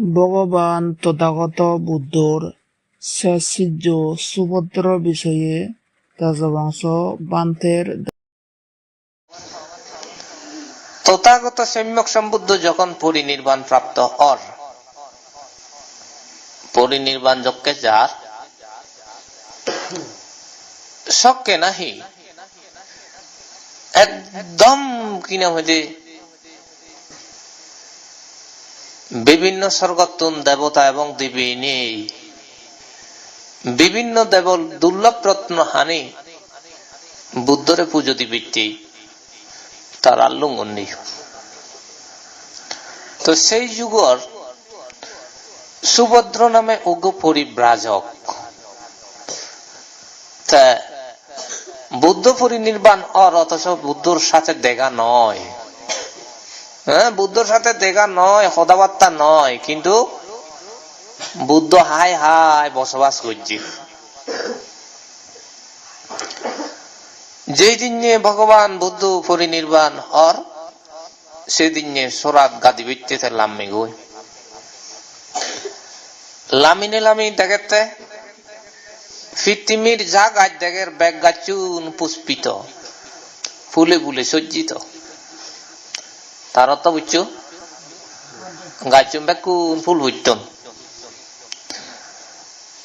ভগবান তথাগত বুদ্ধর শেষির্য সুভদ্র বিষয়ে রাজবংশ বান্তের তথাগত সম্যক সম্বুদ্ধ যখন পরিনির্বাণ প্রাপ্ত হর পরিনির্বাণ যজ্ঞে যার শক্কে নাহি। একদম কিনা হইলে বিভিন্ন স্বর্গতুন দেবতা এবং দেবী নেই বিভিন্ন দেবল দুর্লভ রত্ন হানি বুদ্ধরে পুজো দিবিটি তার আল্লঙ্গন নেই। তো সেই যুগর সুভদ্র নামে উগ্র পরিব্রাজক বুদ্ধ পরিনির্বাণ অর অথচ বুদ্ধর সাথে দেখা নয়। হ্যাঁ বুদ্ধর সাথে দেখা নয়, কথাবার্তা নয়, কিন্তু বুদ্ধ হাই হাই বসবাস করছি। যেই দিনে ভগবান বুদ্ধ পরিনির্বাণ হর সেদিনে সোরাত গাদি বিটতে লাম্মি গই। লামিনে লামি দেখেতে পৃথিবীর যা গাছ দেখের ব্যাগ গাছুন পুষ্পিত, ফুলে ফুলে সজ্জিত। তার অর্থ বুঝছ গাছুন ব্যাকুন ফুল হইতন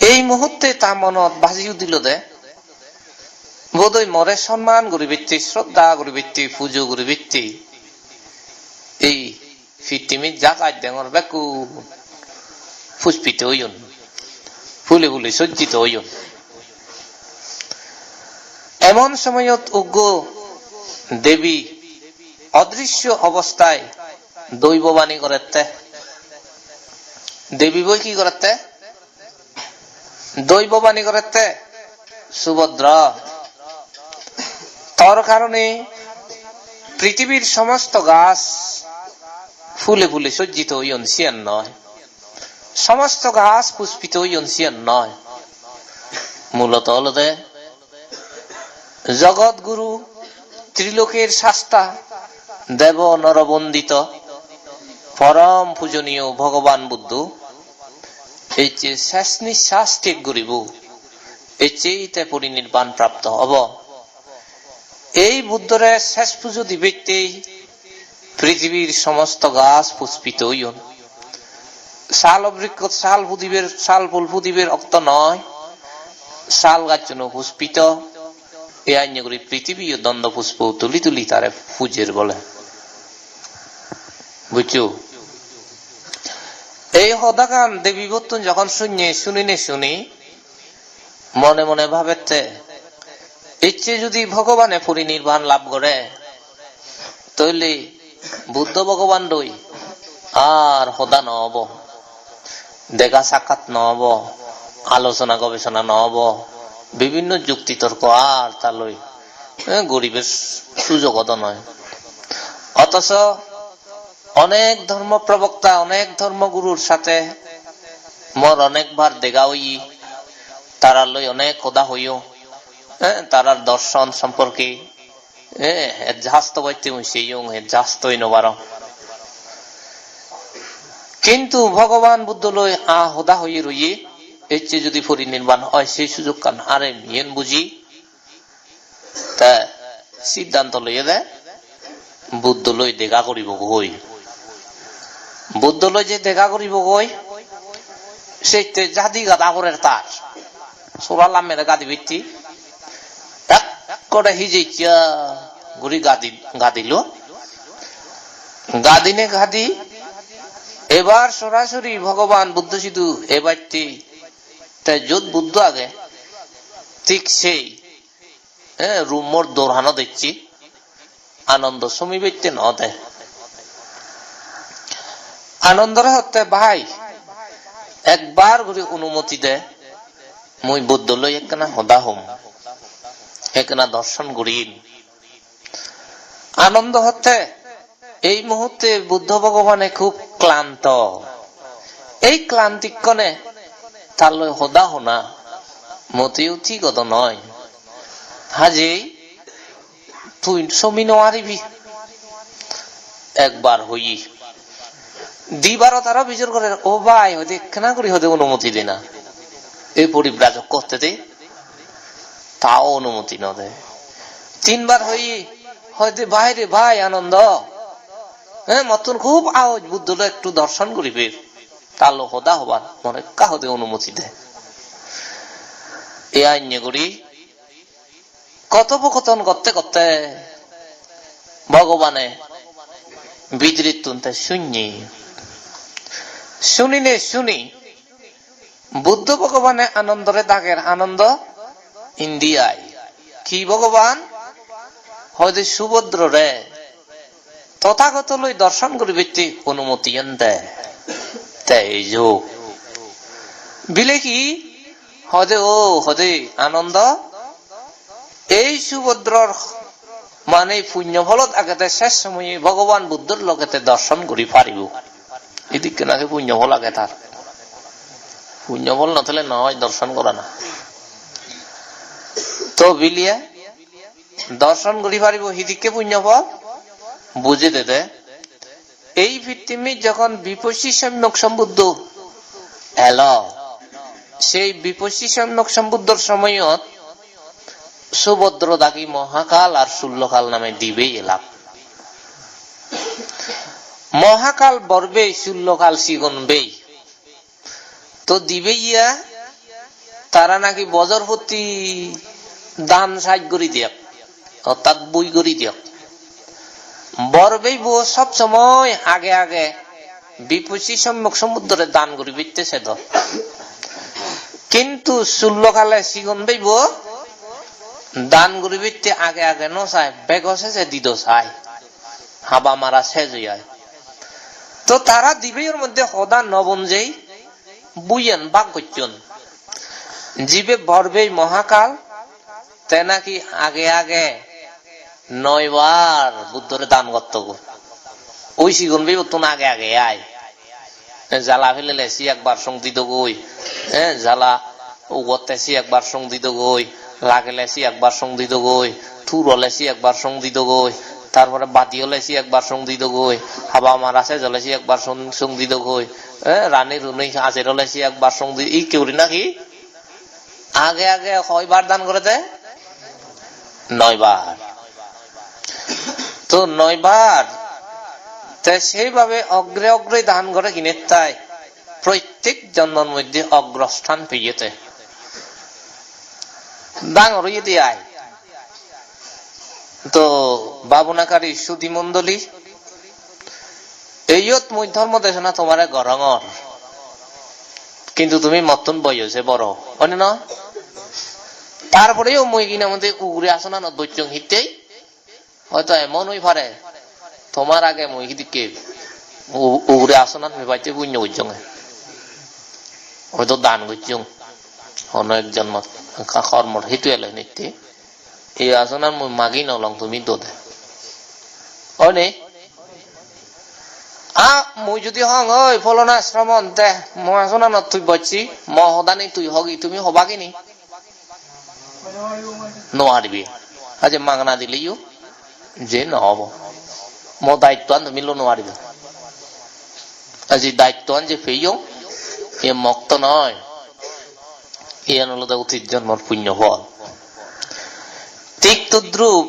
এই মুহূর্তে তা মনত বাজিও দিল দে বোধহয় মরে সম্মান করি ব্যক্তি শ্রদ্ধা করি ব্যক্তি পুজো করি ব্যক্তি এই পৃথিবী যা কাজ ডাঙর বেকু পুষ্পিত হইন ফুলে ফুলে সজ্জিত হইন এমন সময়ত উগ্র দেবী অদৃশ্য অবস্থায় দৈববাণী করেতে। দেবী বই কি করেতে? দৈববাণী করেতে। সুভদ্র। তোর কারণে পৃথিবীর সমস্ত গাছ ফুলে ফুলে সজ্জিত হইন সিয়ান নয়। সমস্ত গাছ পুষ্পিত হইন সিয়ান নয়। মূলত হল দে জগৎ গুরু ত্রিলোকের শাস্তা দেব নরবন্দিত। পরম পূজনীয় ভগবান বুদ্ধ, এই যে শেষ নিঃশ্বাস ত্যাগ করিব, এই চেয়েতে পরিনির্বাণ প্রাপ্ত হব। এই বুদ্ধরে শেষ পুজো দিবেতেই পৃথিবীর সমস্ত গাছ পুষ্পিত হইন শাল অবৃক্ষ শাল পুদিবের, শাল ফুল পুদিবের অক্ত নয়, শাল গাছ জন্য পুষ্পিত। এ আইন করি পৃথিবী ও দ্বন্দ্ব পুষ্প তুলি তুলি তারে পূজের বলে। বুঝছ? এই হদাকান দেবী বর্তন যখন শুনে শুনিনে, শুনি, মনে মনে ভাবেতে, ইচ্ছে যদি ভগবানে পরিনির্বাণ লাভ করে, তৈলে বুদ্ধ ভগবান রই, আর হদা নহব দেখা সাক্ষাৎ নহব আলোচনা গবেষণা নহব বিভিন্ন যুক্তি তর্ক আর তালই গরিবের সুযোগ নয়। অথচ অনেক ধর্ম প্রবক্তা অনেক ধর্মগুরুর সাথে মোর অনেকবার দেখা হই তারা লই অনেক কথা হইও। হ্যাঁ তারার দর্শন সম্পর্কে হ্যাঁ বাইতে সেই জাস্ত নবার। কিন্তু ভগবান বুদ্ধ লই আ হদা হই রইয়ে এর চেয়ে যদি পরিনির্বাণ হয়, সেই সুযোগ কান আরে মেন বুঝি। তা সিদ্ধান্ত লইয়ে দেয় বুদ্ধ লই দেখা করিব গই বুদ্ধ লই যে দেখা করিব গই সেই জাদি গাদা করে তার সোরালাম মেরে গাদি ভিত্তি এক করে হিজে ঘুরি গাদি গাদিল, গাদিনে গাদি এবার সরাসরি ভগবান বুদ্ধ সিধু এবারটি তাই যত বুদ্ধ আগে, ঠিক সেই রুমর দৌড়ানো দেখছি আনন্দ সমী ব্যক্তি ন দেয় আনন্দরে হতে, ভাই, একবার করে অনুমতি দে, মুই বুদ্ধ লই একখানা হদা হম, একখানা দর্শন করিম। আনন্দ হতে, এই মুহূর্তে বুদ্ধ ভগবানে খুব ক্লান্ত। এই ক্লান্তিক্ষণে তার লই হদা হোনা মতেও ঠিক অত নয়। হাজে, তুই সমি নোয়ারিবি, একবার হই দিবারও তারা বিচার করে ও ভাই হয়তো কেনা করি হয়তো অনুমতি দে না। এই পরিব্রাজক করতে দে। তাও অনুমতি ন দেয়। তিনবার হই, হয়তো বাইরে ভাই, আনন্দ। হ্যাঁ মতন খুব আওয়াজ বুদ্ধটা একটু দর্শন করিবে তার লোক হবার, মনে কাহতে অনুমতি দেয়। এ আইন করি। কথোপকথন করতে করতে ভগবানে বিদ্রিত তুনতে শুনি নে শুনি। বুদ্ধ ভগবানে আনন্দরে দাগের আনন্দ ইন্ডিয়ায় কি ভগবান হয়তো সুভদ্র রে তথাগত লই দর্শন করি ব্যক্তি অনুমতি দে এই যোগ বিলে কি হদে ও হদে আনন্দ। এই সুভদ্রর মানে পুণ্য ফলত আগতে শেষ সময়ে ভগবান বুদ্ধর লগতে দর্শন করি পারিব এদিকে নাকি পুণ্য ফল আগে তার। পুণ্য ফল নথলে নয় দর্শন করা না। তো বিলিয়া, দর্শন করি পারিব পুণ্য ফল বুঝে দে এই ভিত্তিমি যখন বিপসী সম্যক সম্বুদ্ধ এল, সেই বিপসী সম্যক সম্বুদ্ধর সময়ত সুভদ্র দাগি মহাকাল আর শূল্যকাল নামে দিবেই এলাম মহাকাল বর্বে শূল্যকাল শিগনবেই তো দিবে ইয়া, তারা নাকি বজর প্রতি দান সাজ করি দিয়ক, অর্থাৎ বই করি দিয়ক। বরবেই বউ সব সময় আগে আগে বিপসী সম্মুখ সমুদ্রে দান করি বিতেছে তো। কিন্তু শূল্যকালে শিগন বেইব দান করি আগে আগে ন চাই বেগ যে দিদ চাই হাবা মারা শেষ হইয়ায়। তো তারা দিবের মধ্যে সদা নবন যেই বুইয়েন বাক করছেন জীবে বরবেই মহাকাল, তে নাকি আগে আগে নয়বার বুদ্ধরে দান করত ওই সিগুন বি তুন আগে আগে আয়। জ্বালা ফেলে লেসি একবার সংদিত গই। হ্যাঁ জ্বালা উগতেছি একবার সংদিত গই। লাগে লেসি একবার সংদিত গই। থুর হলেছি একবার সংদিত গই। তারপরে বাতি হলেছি একবার সংদিত গই হাবা মার আছে জ্বলেছি একবার সংদিত গই রানী রুনি আজের হলেছি একবার সংদিত ই কেউরি নাকি আগে আগে কয়বার দান করে দেয় নয়বার তো নয়বার তাই সেইভাবে অগ্রে অগ্রে দান করে কিনে তাই। প্রত্যেক জন্মের মধ্যে অগ্রস্থান পেয়েছে ডাঙর দিয়ে আয় তো বাবুনাকারী সুধি মন্ডলী এইয়ত মই ধর্ম দেশ না তোমার গরঙর কিন্তু তুমি মতন বয়সে বড় হয় না তারপরেও মই কিনা মধ্যে উগরে আসো না দৈত্য হিতেই, হয়তো এমন হই পারে তোমার আগে মই দিকে উগরে আসো না তুমি পাইতে পুণ্য করছং হয়তো দান করছং অনেক জন্ম কর্ম সেইটো এলে নিতে। এই আসনার মই মাগি নলং তুমি দোদে অনে? আ, মই যদি হং, ঐ, ফলনা শ্রমণ দে, মই আসনা ন তুই বচ্ছি ম সদানি তুই হগি, তুমি হবা কিনি নোৱাৰিবি। আজি মাগনা দিলেও যে নহব। মোৰ দায়িত্বান তুমি লো নোৱাৰিবা। আজি দায়িত্বান যে ফেইও, এ মুক্ত নয় এ আনলদা অতীত জন্মর পুণ্য ফল ঠিক তদ্রুপ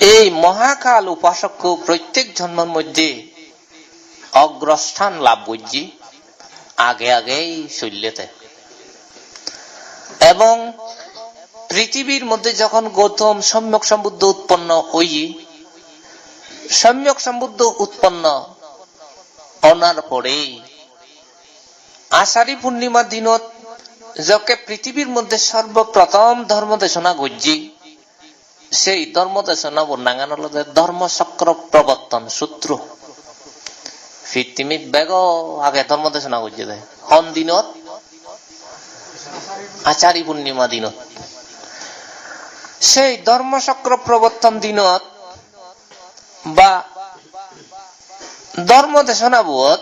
এই মহাকাল উপাসক প্রত্যেক জন্মের মধ্যে অগ্রস্থান লাভ করছি। আগে আগেই শৈল্যতে। এবং পৃথিবীর মধ্যে যখন গৌতম সম্যক সম্বুদ্ধ উৎপন্ন হই সম্যক সম্বুদ্ধ উৎপন্ন অনার পরে আষাঢ়ী পূর্ণিমা দিনত যকে পৃথিবীর মধ্যে সর্বপ্রথম ধর্ম দেশনা গজ্জি, সেই ধর্ম দেশনা বর্ণাঙ্গান ধর্মচক্র প্রবর্তন সূত্র পৃথিবীত বেগ আগে ধর্ম দেশনা গজ্জি দেয়। হন দিনত, আচারী পূর্ণিমা দিনত। সেই ধর্মচক্র প্রবর্তন দিনত বা ধর্ম দেশনাবোধ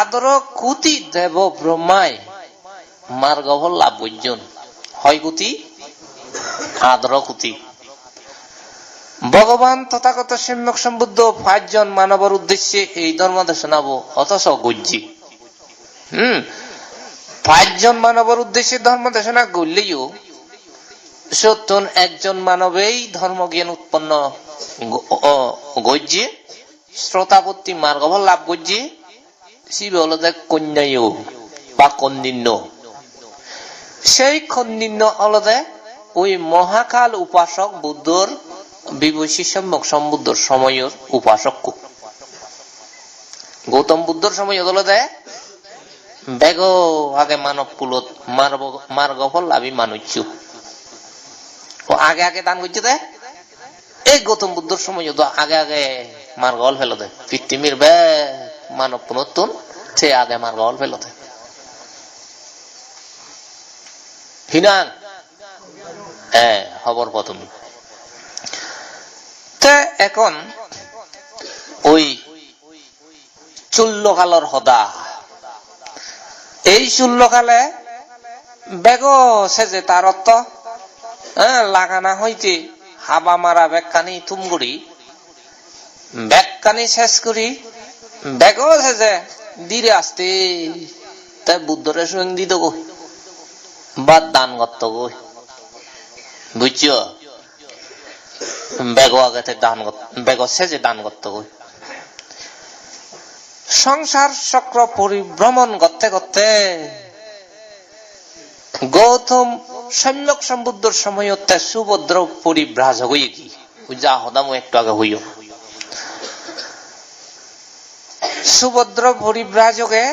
আদর কুতি দেব ব্রহ্মায় মার্গফল লাভ করছেন হয় কুতি, আদর কুতি। ভগবান তথাগত সম্যক সম্বুদ্ধ পাঁচজন মানবর উদ্দেশ্যে এই ধর্ম শোনাবো অথচ গজ্জি। হম, পাঁচজন মানবর উদ্দেশ্যে ধর্ম দেশনা করলেও সত্যন একজন মানবেই ধর্ম জ্ঞান উৎপন্ন গজ্জি। শ্রোতাপত্তি মার্গফল লাভ গজ্জি। শিবে হলো কন্যায়ও বা কন্দিন্য। সেই কন্দিন্য অলদে ওই মহাকাল উপাসক বুদ্ধর বিবশী সম্যক সম্বুদ্ধর সময়ের উপাসক গৌতম বুদ্ধর সময় অলদে বেগ আগে মানব কুলত মার্গ ফল আমি মানুচ্ছু। ও আগে আগে দান করছে দে এই গৌতম বুদ্ধর সময় তো আগে আগে মার্গ হল ফেলো দে পৃথিবীর বে মানব পুনতুন সে আগে মার্গ হল ফেলো দে হিনান। হ্যাঁ খবর প্রথম। এখন ওই চুল্লকালর হদা। এই চুল্লকালে বেগ সেজে তার অর্থ হ্যাঁ, লাগানা হইতে হাবা মারা বেকানি তুমগুড়ি বেকানি শেষ করি বেগ সেজে ধীরে আসতে। তাই বুদ্ধরে সঙ্গ দিত গো। বা দান করত গো। বুঝছ? বেগ আগে দান বেগ সেজে দান করত সংসার চক্র পরিভ্রমণ করতে করতে গৌতম সম্যক সম্বুদ্ধর সময় সুভদ্র পরিভ্রাজ হয়ে কি যা হদাম একটু আগে হইও। সুভদ্র পরিব্রাজকে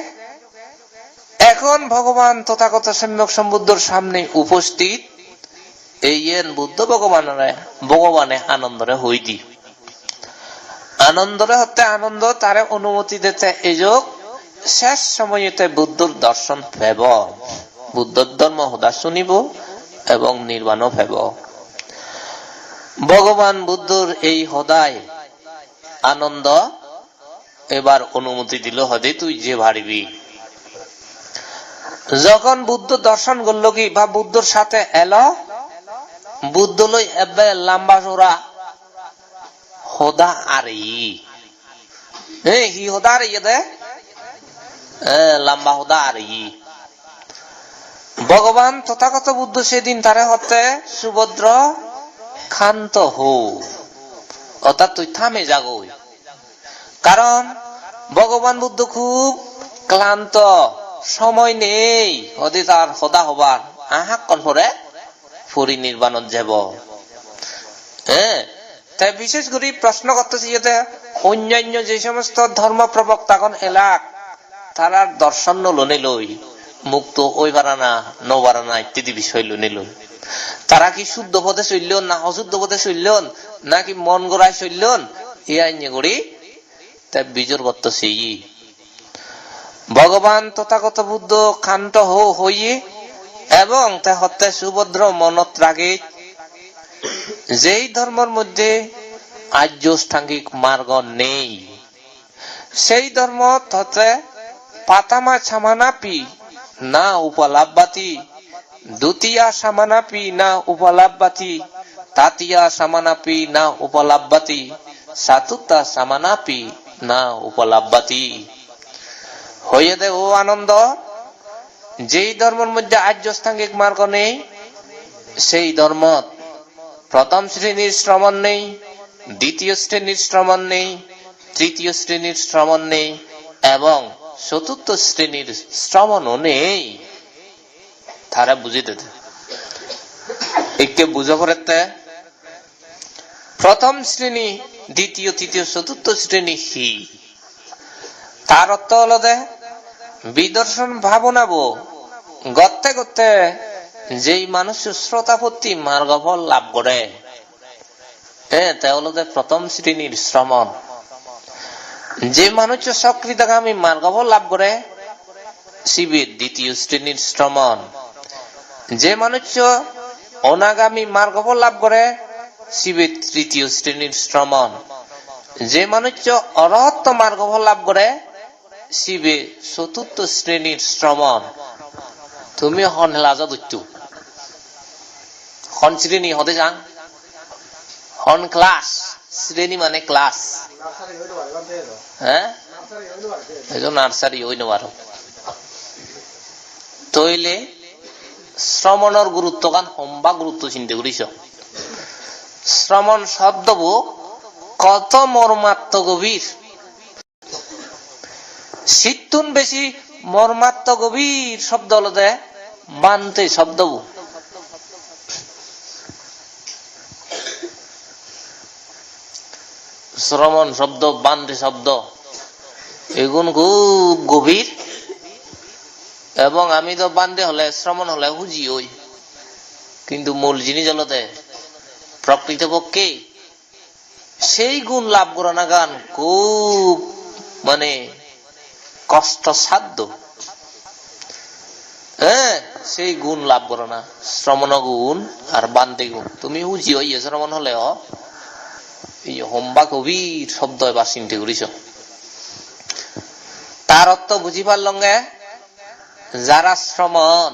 এখন ভগবান তথাগত সম্যক সম্বুদ্ধর সামনে উপস্থিত। এই বুদ্ধ ভগবানের, ভগবানে আনন্দরে হইতি। আনন্দরে হতে আনন্দ, তারে অনুমতি দিতে এযোগ শেষ সময়তে বুদ্ধর দর্শন ভেব। বুদ্ধর ধর্ম সদা শুনিব এবং নির্বাণও ভেব। ভগবান বুদ্ধর এই সদায় আনন্দ, এবার অনুমতি দিল হদে তুই যে ভারিবি যখন বুদ্ধ দর্শন করল কি, বা বুদ্ধর সাথে এলো, বুদ্ধ লই লম্বা চোরা হোদা আর হি হোদা আর দে। লম্বা হোদা আর ভগবান তথাগত বুদ্ধ সেদিন তারে হতে সুভদ্র ক্ষান্ত হো। অর্থাৎ তুই থামে যাগই। কারণ ভগবান বুদ্ধ খুব ক্লান্ত। সময় নেই। হদে তার সদা হবার আহাক কনফরে পরিনির্বাণত যাব। হ্যাঁ তাই বিশেষ করে প্রশ্ন করতেছি যাতে অন্যান্য যে সমস্ত ধর্ম প্রবক্তাগণ এলাক তারার দর্শন লোনে লই, মুক্ত ওই বারানা নৌ বারানা ইত্যাদি বিষয় লোনে লই। তারা কি শুদ্ধ পথে চললেন না অশুদ্ধ পথে চললেন, নাকি মন গড়ায় চললেন? আইন করি তাই বিজোর করতেছে। ভগবান তথাগত বুদ্ধ ক্ষান্ত হইয়ে এবং তা হত্যা সুভদ্র মনত রাগে। যেই ধর্মের মধ্যে আর্যষ্টাঙ্গিক মার্গ নেই, সেই ধর্ম হতে পাতামা ছামানাপি না উপলাভবাতি দ্বিতীয় সামানাপি না উপলাভবাতি তাতিয়া সামানাপি না উপলাভবাতি সাতুতা সামানাপি না উপলাভবাতি হইয়ে দে, ও আনন্দ। যেই ধর্মের মধ্যে আর্যস্থাঙ্গিক মার্গ নেই, সেই ধর্ম প্রথম শ্রেণির শ্রমণ নেই, দ্বিতীয় শ্রেণির শ্রমণ নেই, তৃতীয় শ্রেণির শ্রমণ নেই, এবং চতুর্থ শ্রেণির শ্রমণও নেই। তারা বুঝিতে একে বুঝা পড়ে প্রথম শ্রেণি, দ্বিতীয়, তৃতীয়, চতুর্থ শ্রেণি হি। তার অর্থ হলো দে বিদর্শন ভাবনাবো। গত্তে গত্তে যেই মানুষ শ্রোতাপত্তি মার্গফল লাভ করে। হ্যাঁ তা হলো যে প্রথম শ্রেণির শ্রমণ। যে মানুষ সকৃতগামী মার্গফল লাভ করে শিবির দ্বিতীয় শ্রেণির শ্রমণ। যে মানুষ অনাগামী মার্গফল লাভ করে শিবির তৃতীয় শ্রেণির শ্রমণ। যে মানুষ অরহত্ব মার্গফল লাভ করে শিবে চতুর্থ শ্রেণির শ্রমণ তুমি হন হেলাজা দৈত্য হন শ্রেণি হতে যান হন ক্লাস শ্রেণি মানে ক্লাস হ্যাঁ নার্সারি হইন পারো তইলে শ্রমণর গুরুত্ব গান সম্বা গুরুত্ব চিন্তা করিস শ্রমণ শব্দবু কত মর্মাত্ম গভীর শীতুন বেশি মর্মাত্ম গভীর শব্দ হলো দে বানতে শব্দবু শ্রমণ শব্দ, বান্তে শব্দ, এগুন খুব গভীর। এবং আমি তো বান্ধে হলে শ্রমণ হলে হুজি ওই। কিন্তু মূল জিনিস হলতে প্রকৃতপক্ষে সেই গুণ লাভ করে না গান খুব মানে কষ্টসাধ্য। হ্যাঁ সেই গুণ লাভ করো না। শ্রমণ গুণ আর বান্তে গুণ। তুমি হুজি হই শ্রমণ হলে এই হোম্বা গভীর শব্দ এবার চিন্তা করিস তার অর্থ বুঝি পারলঙ্গে যারা শ্রমণ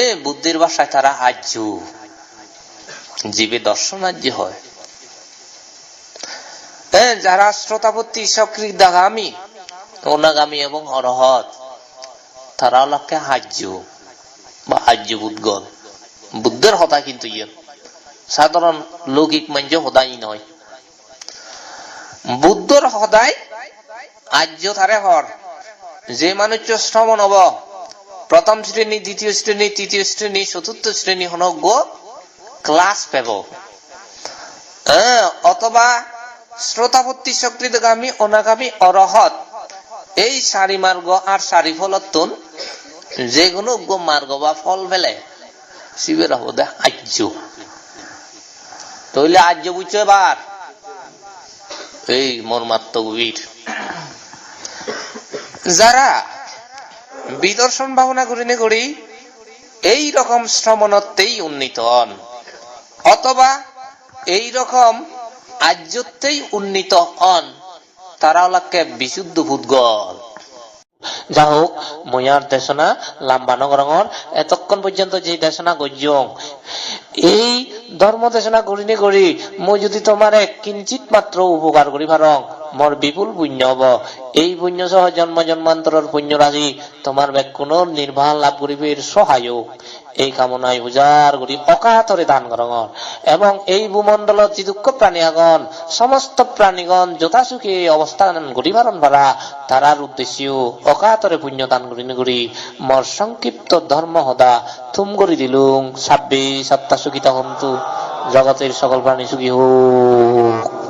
এ বুদ্ধির ভাষায় তারা আর্য। জীবে দর্শনার্য হয়। যারা শ্রোতাপত্তি সক্রিয়গামী অনাগামী এবং অরহত। তারা হলকে হাজ্য। বা আর্য বুদ্গল। বুদ্ধের হতা কিন্তু ইয়ে। সাধারণ লৌকিক মাঞ্জ হদাই নয়। বুদ্ধর হদাই আর্য তারে হর। যে মানুষ শ্রমণ হব। প্রথম শ্রেণি, দ্বিতীয় শ্রেণি, তৃতীয় শ্রেণি, চতুর্থ শ্রেণি হনজ্ঞ ক্লাস পেব। অথবা শ্রোতাপত্তি সক্রিয়গামী অনাগামী, অরহত। এই সারি মার্গ আর সারি ফলত্তন যে কোনো মার্গ বা ফল ফেলে, শিবের হবদে আর্য তইলে আর্য বুঝছ এবার? এই মর্মাত্ম গভীর যারা বিদর্শন ভাবনা করিনে করি এই রকম শ্রমণত্বেই উন্নীত হন, অথবা এই রকম আর্যত্বেই উন্নীত হন। তারা হলাকে বিশুদ্ধ ভূতগল। যা হোক ময়ার দেশনা লাম্বা গরঙর এতক্ষণ পর্যন্ত যে দেশনা গজ্যং এই ধর্ম দেশনা করিনি করি মই যদি তোমার কিঞ্চিত মাত্র উপকার করি পারং মোর বিপুল পুণ্য হব। এই পুণ্য সহ জন্ম জন্মান্তরের পুণ্য রাজি তোমার ব্যাকুণ নির্বাহ লাভ করিবে এর সহায়ক। এই কামনায় উজার করি অকাতরে দান করঙর এবং এই ভূমণ্ডলত যে দুঃখ প্রাণীগণ সমস্ত প্রাণীগণ যথাসুখে অবস্থান করিবারণ পারা তারার উদ্দেশ্যেও অকাতরে পুণ্য দান করি করি মর সংক্ষিপ্ত ধর্ম হদা থুম করি দিলুম ছাব্বিশ সত্তা সুখিতা হন্তু জগতের সকল প্রাণী সুখী হোক